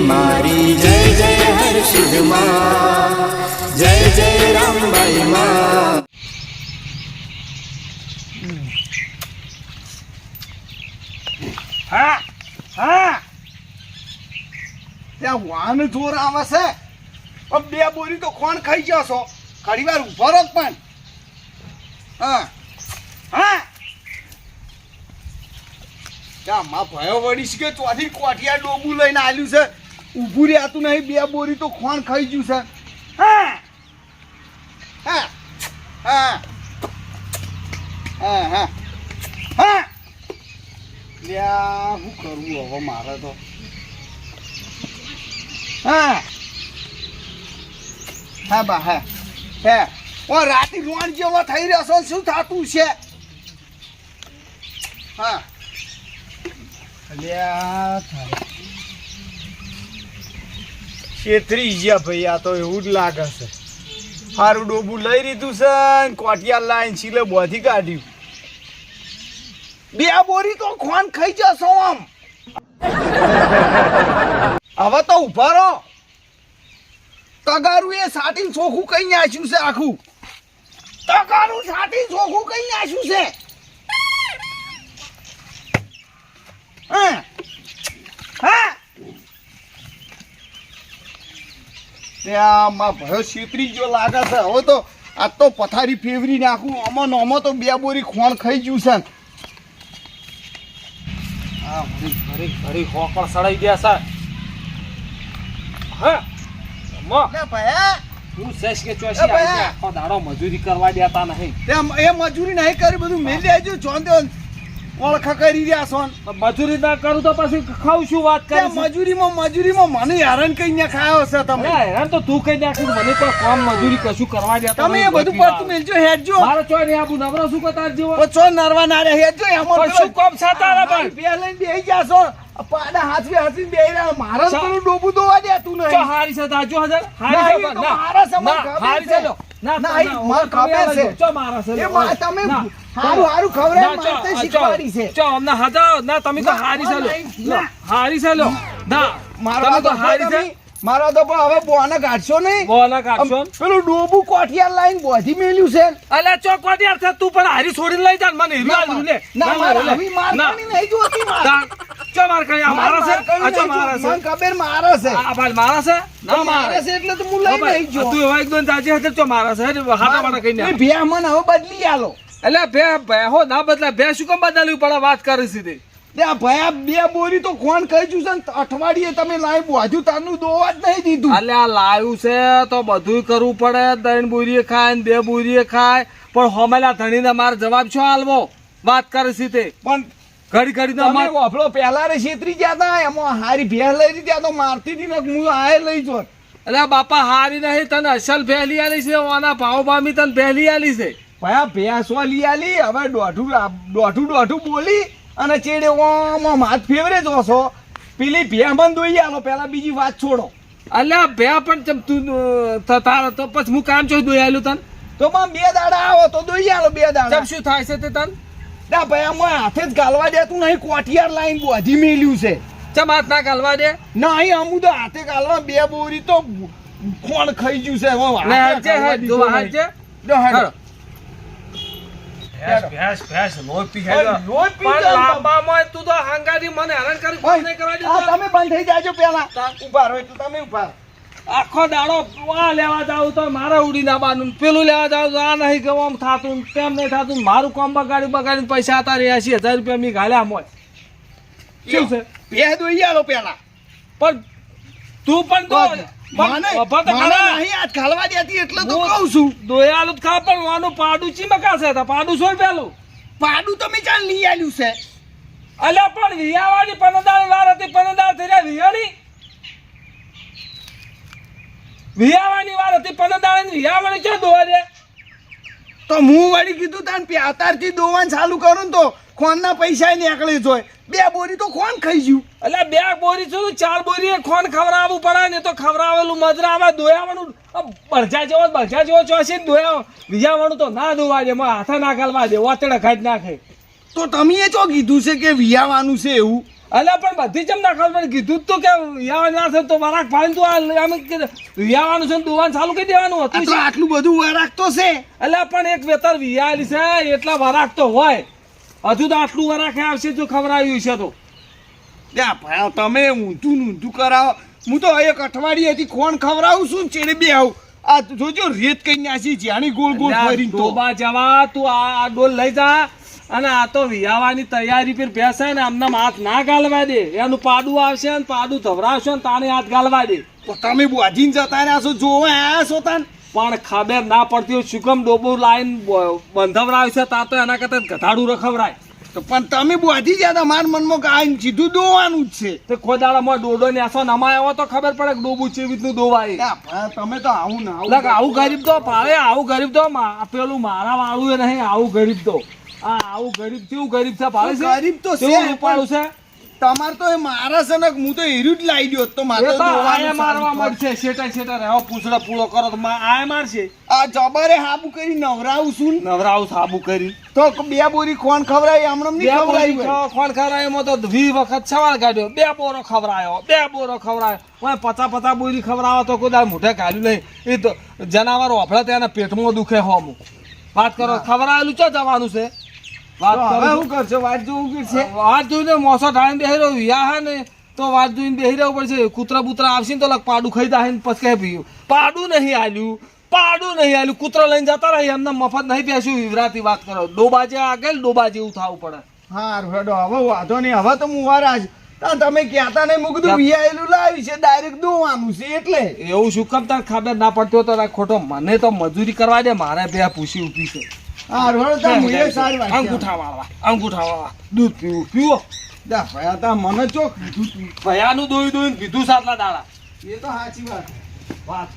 મારી જય જય હર્ષિદમાં, જય જય રામબાઈ માં. હા હા. ત્યાં વાન જોર આવે છે. બે બોરી તો કોણ ખાઈ છો ઘડી વાર ઊભો રહો પણ. હા હા. માં ભયો વળીશ કે ચોથી કોઠિયા ડોબું લઈને આવ્યું છે? ઊભું રહેતું નહીં બે બોરી તો ખોણ ખાઈ ગયું છે. હા. હા. હા. હા હા. હા. લ્યા શું કરવું હવે મારે તો? હા. હા બા હા. હે. ઓ રાતે રોણ જેવો થઈ રહ્યો છો શું થતું છે? હા. છેતરી ગયા ભાઈ, આ તો એવું જ લાગે છે. સારું ડોબું લઈ લીધું છે કોટિયા લાઈન છીલે બોધી કાઢ્યું. બે બોરી તો ખોન ખાઈ જશો આમ. હવે તો ઊભા રહો. તગારું એ સાટીન ચોખું કઈ નાખ્યું છે આખું? તગારું સાટીને ચોખું કઈ નાખ્યું છે? ત્યાં ભયો છેતરી જો લાગે છે. હવે તો આ તો પથારી ફેવરી નાખું. આમાં ને તો બે બોરી ખોણ ખાઈ ગયું છે. હા ઘડી ઘડી હોકળ સડાઈ ગયા છે. હા? ભયા હું? સેશ કે ચોસી ભાઈ. આખો દાડો મજૂરી કરવા દેતા નહીં. એ મજૂરી નહીં કરી બધું મેલી આવજો જોન તો ઓળખા કરી રહ્યા છો. મજૂરી ના કરું તો પછી ખાવ શું વાત તે કરી મજૂરીમાં મજૂરીમાં મને હેરાન કઈ ને ખાયો છે તમે હેરાન તો તું કઈ નાખીશ મને કોઈ કામ મજૂરી કશું કરવા દે તમે એ. બધું પડતું મેલજો હેડજો. મારો ચોય ને આબુ નવરો શું કરતા જીવો ચો નરવા ના રે હેડજો એમાં શું કામ સાતા રે ભાઈ? બે લઈને બેહી ગયા છો. પાડા હાથવી હાથવીને બે રહ્યા. મારા ડોબું દોવા દે તું નહીં. હારી છે તાજો હજાર. હારી છે ના, હારી છે. ના, ના, છે. ચો મારા છે એ માં તમે હારું હારું ખવડાવી મારતે શીખવાડી છે ચો, અમને હજાર ના તમે તો હારી છે લો. નહીં, લો, ના. હારી છે લો. ના તમે તો તો હારી છે મારા તો પણ હવે બોને કાઢશો નહીં કાઢશો પેલું ડોબુ કોઠિયાર લાઈન બોધી મેલ્યું છે અલ્યા કોઠિયાર છે તું પણ હારી છોડીને લઈ જા મને હીરો આલ્યું ના ના, મારે લે. આવી ના. નહીં જોતી માર. તા- ચો માર કરી આ મારા છે આ ચો મારા છે. મને ખબર મારે છે. આ ભાઈ મારા છે? ના મારે મારે. છે એટલે તો હું હા લઈ જો તું એવા એકદમ તાજી હાથે ચો મારા છે હાટા વાટા કઈ એ ભે મને હવે બદલી આલો. એટલે બે બે હો ના બદલા બે શું કામ બદલવી પડે વાત કરી સીધી. ત્યાં ભયા બે બોરી તો કોણ કહી છું છે ને? અઠવાડિયે તમે લાઈ હજુ તારનું દોવા જ નહીં દીધું. એટલે આ લાવ્યું છે તો બધું કરવું પડે. ત્રણ બોરીએ ખાય ને બે બોરીએ ખાય. પણ હોમેલા ધણીને મારે જવાબ છો આલવો? વાત કરે છે તે પણ કરી તો તમે અમાર- વાપરો પહેલા રે છેતરી ગયા તા એમાં હારી ભેળ લઈ ત્યાં તો મારતી હતી ને હું આય લઈ જો એટલે બાપા હારી નહીં તને અસલ પહેલી આલી છે ઓના ભાવ ભામી તને પહેલી આલી છે. ભયા ભેંસો લઈ આલી હવે દોઢું દોઢું દોઢું બોલી અને ચેડે ઓમાં માથ હાથ ફેવરે જોશો પેલી પેલી ભેમન દોઈ આલો પેલા બીજી વાત છોડો. અલ્યા ભે પણ તું તારા તો પછી હું કામ છો દોઈ આલું તને? તો બે દાડા આવો તો દોઈ આલો બે દાડા. શું થાય છે તે તને? ના ભાઈ આમાં હાથે જ ગાલવા દેતું નહીં કોઠિયાર લાઈન બોધી મેલ્યું છે. ચમ હાથ ના ગાલવા દે? નહીં અમુ તો હાથે ગાલવા બે બોરી તો કોણ ખાઈ ગયું છે. તો- તું તમે બંધ થઈ જાજો પેલા ઊભા રહો એટલે તમે ઊભા. આખો દાડો આ લેવા જાવ તો મારે ઉડી નાખવાનું પેલું લેવા જાવ તો આ નહીં કે આમ થતું તેમ નહીં થતું. મારું કામ બગાડી બગાડીને પૈસા હતા રહ્યા હજાર રૂપિયા મેં ગાલ્યા મોય. શું છે? બે દોઈ આલો પેલા. પણ તું પણ તો મને તો. નહીં હાથ ગાલવા દેતી એટલે તો કહું છું. દોયાલું ખા પણ વાનું પાડું ચી મકાશે? તા પાડું પેલું? પાડું તમે ચાલ લઈ આલ્યું છે. અલ્યા પણ વિયાવાળી પનદાળ વાર હતી પનદાળ થઈ રહ્યા વિયાણી વિયાવાની વાર હતી પનદાળ વિયાવાળી છે દોવા દે? તો હું વળી કીધું તાન પ્યાતારથી દોવાન ચાલુ કરું ને તો ખોનના પૈસા નીકળી જોય. બે બોરી તો ખોન ખાઈ ગયું. એટલે બે બોરી છું? ચાર બોરી ખોન ખવડાવવું પડે ને તો ખવડાવેલું મજરા આવે દોયાવાનું બરજા જેવો બરજા જેવો ચોસી ને દોયા વિયાવાનું તો ના દોવા દે હાથે ના ગાલવા દે ઓતડે ખાઈ જ નાખે. તો તમે એ ચો કીધું છે કે વિયાવાનું છે એવું? અલ્યા પણ બધી ચમ ના ખબર કીધું તો કે વિયાવા ના છે તો વરાક ફાડીને તું આ આમ વિયાવાનું છે દુવાન ચાલુ કરી દેવાનું હતું તો આટલું બધું વરાક તો છે. અલ્યા પણ એક વેતર વિયાલી છે એટલા વરાક તો હોય. હજુ તો આટલું વરાક આવશે જો ખવડાવ્યું છે તો. તમે ઊંધું ઊંધું કરાવો. હું તો એક અઠવાડિયેથી કોણ ખવડાવું છું ચેડે બે આવું આ જોજો રેત કઈ નાસી જાણી ગોળ ગોળ ફરીને તો. બા જવા તું આ આ ડોલ લઈ જા. અને આ તો વિયાવાની તૈયારી પર બેસે ને આમને હાથ ના ગાલવા દે. એનું પાડું આવશે ને પાડું ધવરાવશે ને તાને હાથ ગાલવા દે. તો તમે બોજીને જતા રહ્યા છો જોવા આયા છો તાન? પણ ખબર ના પડતી હોય શું કેમ ડોબો લાઈન બંધવરાય છે તા તો એના કરતા ગધાડું રખવરાય. તો પણ તમે બોજી ગયા તા મારા મનમાં ગાય સીધું દોવાનું જ છે. તે ખોદાળામાં ડોડો ને આસો નમાય આવો તો ખબર પડે કે ડોબું ચેવી રીતનું દોવાય. તમે તો આવું ના આવું ગરીબ તો ભાવે આવું ગરીબ તો પેલું મારા વાળું એ નહીં આવું ગરીબ તો. આ આવું ગરીબ કેવું ગરીબ છે ભાવે છે? ગરીબ તો છે, રૂપાળું છે? તમારે તો એ મારા છે ને હું તો હીરું જ લાવી દો તો મારે એ તો દોવાનું આયા મારવા મળશે શેટા શેટા રહેવો પૂછડો પૂળો કરો તો મા- આયા મારશે. આ જબરે હાબુ કરી નવરાવું છું નવરાવું સાબુ કરી. તો બે બોરી ખોણ તો વી વખત સવાલ કાઢ્યો. બે બોરો ખવરાયો બે બોરો ખવડાયો. ઓય પચા પચા બોરી ખવરાવો તો કોઈ દાડ મોઢે કાઢ્યું નહીં. એ તો જનાવર ઓફળે તેના પેટમાં દુખે હોમું વાત કરો ખવરાયેલું ચો જવાનું છે? હવે શું કરશો? વાત જોવું પડશે વાત જોઈને મોસો ઢાળીને બેહી રહ્યો. વિયા હે ને તો વાત જોઈને બેહી રહેવું પડશે. કૂતરા બૂતરા આવશે ને તો લગ પાડું ખાઈ ને પછી પીયું પાડું નહીં આલ્યું. પાડું નહીં આલ્યું. કૂતરો લઈને જતા રહી એમને મફત નહીં બેસ્યું વિવરાતી વાત કરો. ડોબાજે આગળ ડોબા જેવું થવું પડે. હા હેડો. હવે વાંધો નહીં. હવે તો હું વારા જ તમે કહેતા નહીં મૂક દઉં. વિયાયેલું લાવી છે. ડાયરેક્ટ દોવાનું છે એટલે. એવું શું કામ? તને ખબર ના પડતી તો તારે ખોટો મને તો મજૂરી કરવા દે. મારે બે પૂછી ઊભી છે. અંગૂઠા વાળવા અંગૂઠા વાળવા દૂધ પીવું. પીવો. જા ભયા તા મને ચોક ભયાનું દોઈ દોઈને પીધું સાતલા દાડા. એ તો સાચી વાત. વાત